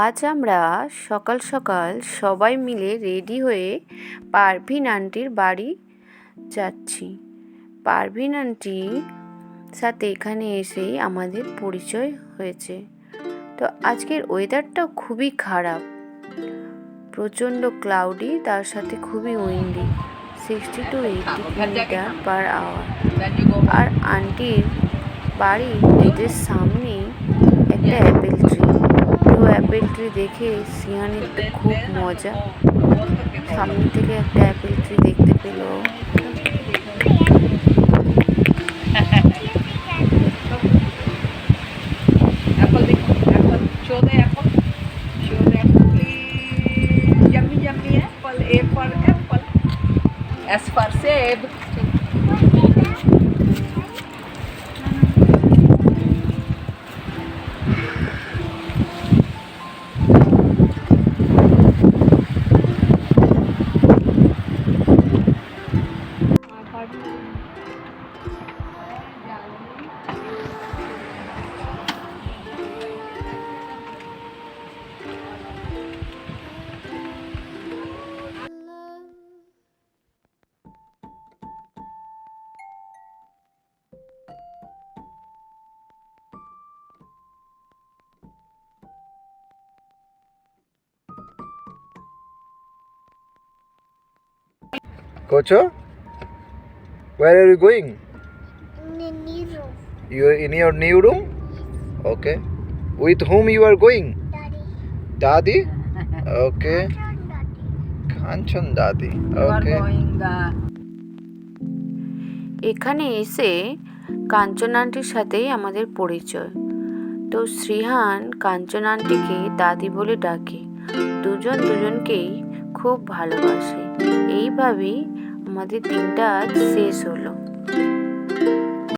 আজ আমরা সকাল সকাল সবাই মিলে রেডি হয়ে পারভিন আন্টির বাড়ি যাচ্ছি। পারভিন আন্টি সাথে এখানে এসেই আমাদের পরিচয় হয়েছে। তো আজকের ওয়েদারটাও খুবই খারাপ। প্রচণ্ড ক্লাউডি তার সাথে খুবই windy sixty two eighty kilometre per hour আর আন্টির বাড়ির গেটের সামনেই অ্যাপেল ট্রি দেখে সিয়ানের তো খুব মজা। সামনে থেকে একটা অ্যাপেল ট্রি দেখতে পেল। apple देखो apple Kocho, where are you going? Nero, You are in your new room? Okay. With whom you are going? Daddy, Daddy? Okay. Kanchan Daddy. you are Okay. going uh, এখানে এসে কাঞ্চন আন্টির সাথেই আমাদের পরিচয় তো শ্রীহান কাঞ্চন আন্টিকে দাদি বলে ডাকে দুজন দুজনকেই খুব ভালোবাসে এইভাবেই আমাদের দিনটা শেষ হলো।